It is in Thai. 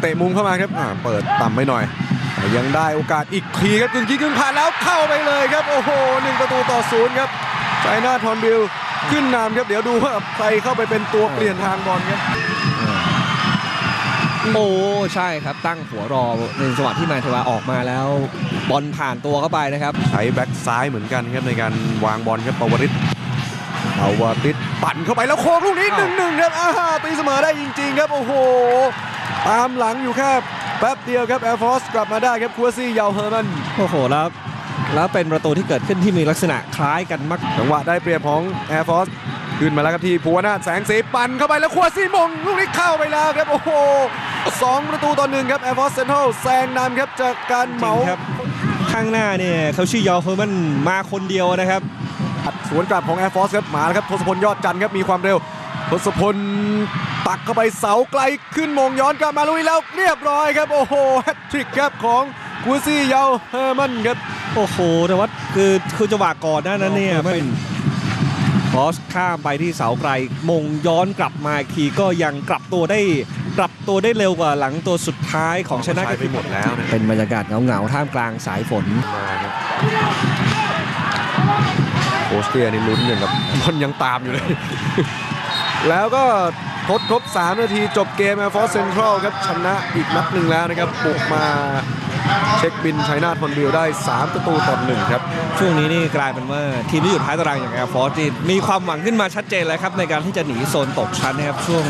เตะมุมเข้ามาครับอ่าเปิดต่ำไปหน่อยแต่ยังได้โอกาสอีกทีครับกึ่งยิงกึ่งผ่านแล้วเข้าไปเลยครับ โอ้โหหนึ่งประตูต่อศูนย์ครับไชน่าทอนบิลขึ้นนำครับเดี๋ยวดูว่าใครเข้าไปเป็นตัวเปลี่ยนทางบอลครับโอ้ใช่ครับตั้งหัวรอในจังหวะที่มาเทวาออกมาแล้วบอลผ่านตัวเข้าไปนะครับ ใช้แบ็กซ้ายเหมือนกันครับในการวางบอลครับปวริศปวริศปั่นเข้าไปแล้วโค้งลูกนี้หนึ่งหนึ่งครับอาตีเสมอได้จริง ๆ ครับโอ้โห ตามหลังอยู่แค่แป๊บเดียวครับแอร์ฟอร์สกลับมาได้ครับคัวซี่เยาวเฮอร์มันโอ้โหแล้วแล้วเป็นประตูที่เกิดขึ้นที่มีลักษณะคล้ายกันมากจังหวะได้เปรียบของ Air Force ขึ้นมาแล้วครับที่ภูวนาถแสงสีปั่นเข้าไปแล้วคัวซี่มงลูกนี้เข้าไปแล้วครับโอ้โหสองประตูต่อหนึ่งครับ Air Force Central แซงนำครับจากการเหมาจริงครับข้างหน้าเนี่ยเขาชื่อยอลเฮอร์มันมาคนเดียวนะครับอัดสวนกลับของ Air Force ครับมาแล้วครับทศพลยอดจันทร์ครับมีความเร็ว ทศพลตักเข้าไปเสาไกลขึ้นมงย้อนกลับมาลุยแล้วเรียบร้อยครับ โอ้โหแฮตทริกครับของคัวซี่เยาวเฮอร์มันครับ โอ้โหแต่ว่าคือคือจังหวะก่อนหน้านั้นเนี่ยไม่เป็นครอสข้ามไปที่เสาไกลมงย้อนกลับมาอีกทีก็ยังกลับตัวได้กลับตัวได้เร็วกว่าหลังตัวสุดท้ายของชนะใช้ไปหมดแล้วนะเป็นบรรยากาศเหงาๆท่ามกลางสายฝนมาครับโอสเตรียนี่ลุ้นอย่างกับบอลยังตามอยู่เลย แล้วก็ทดครบ 3 นาทีจบเกมแอร์ฟอร์สเซ็นทรัลครับชนะอีกนัดหนึ่งแล้วนะครับบุกมาเช็คบินชัยนาทอนบิลได้ 3 ประตูต่อหนึ่งครับ ช่วงนี้นี่กลายเป็นว่าทีมที่อยู่ท้ายตารางอย่างแอร์ฟอร์สมีความหวังขึ้นมาชัดเจนแล้วครับ ในการที่จะหนีโซนตกชั้นนะครับช่วง